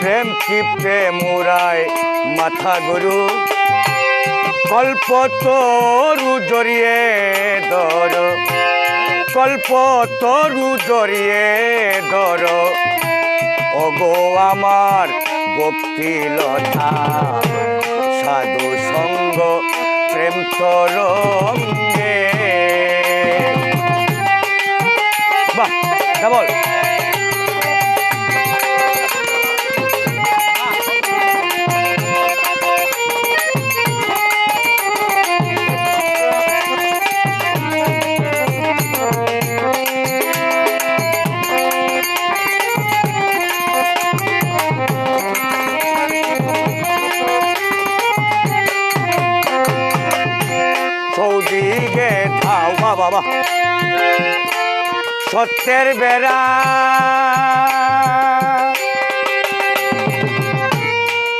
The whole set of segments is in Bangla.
টিপতে মুরায় মাথা গরু। কল্প তরু জড়িয়ে ধর। কল্প তরু জড়িয়ে ধর। ওগো আমার ভক্তি লতা সাধু সঙ্গ প্রেম তরঙ্গে। বাহ বাবা। সত্যের বেড়া।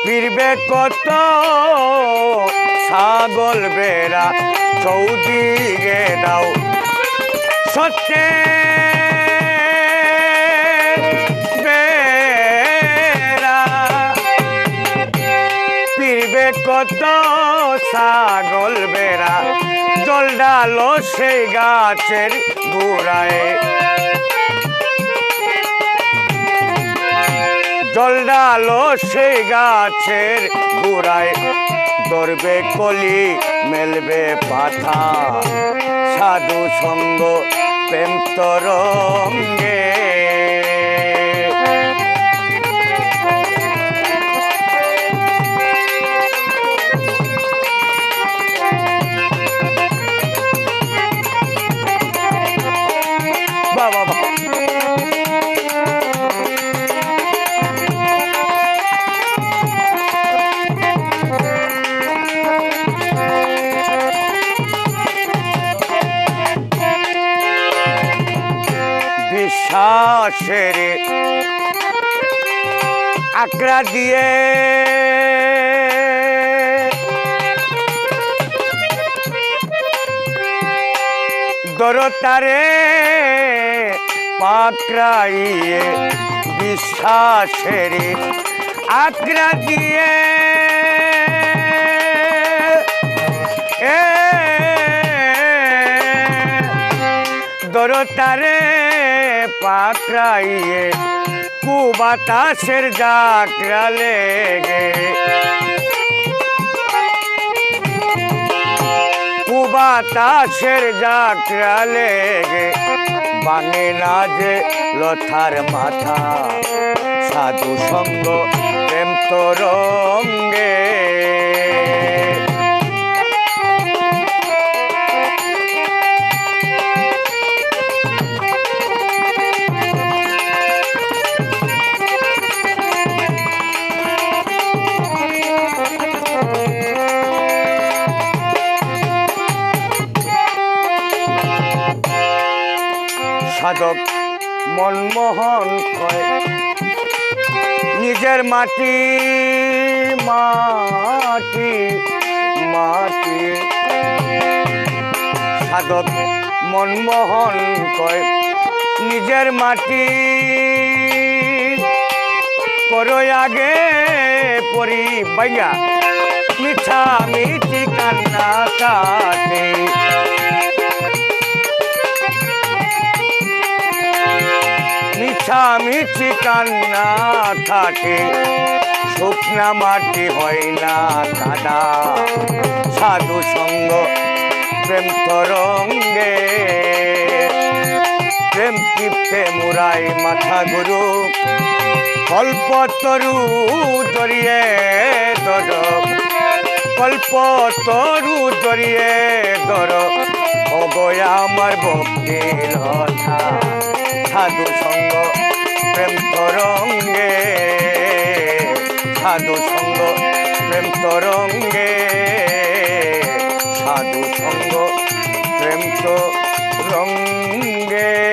ফিরবে কত ছাগল বেড়া, চৌদিকে দাও। সত্যের বেড়া। ফিরবে কত ছাগল বেড়া ডালো সেই গাছের গোড়ায়। জল ডালো সেই গাছের গোড়ায়। ধরবে কলি, মেলবে পাথা সাধু সঙ্গ, প্রেম তরঙ্গে। বিশ্বাসের আকড়া দিয়ে। দরতারে পাকড়াইয়ে বিশ্বাসের আকড়া দিয়ে। দরতারে পাকড়াইয়ে কুবাতাসের যাত্রা লেগে। কুবাতাসের যাত্রা লেগে, বাঙে না যে লথার মাথা। সাধু সঙ্গ, প্রেম তরঙ্গে। সাধক মনমোহন কয় নিজের মাটি মাটি মাটি। সাধক মনমোহন কয় নিজের মাটি করো আগে পরি। বাইয়া মিঠা মিঠি কান্না কাটে। মিঠি কান্না থাকে, শুকনা মাটি হয় না কাদা। সাধু সঙ্গ, প্রেম তরঙ্গে। প্রেম টিপতে মুরাই মাথা গুরু, কল্প তরু জড়িয়ে ধর। কল্প তরু জড়িয়ে ধর, অগয়া আমার ভক্তির কথা সাধু সঙ্গ প্রেম তরঙ্গে। সাধু সঙ্গ প্রেম তরঙ্গে। সাধু সঙ্গ প্রেম তরঙ্গে।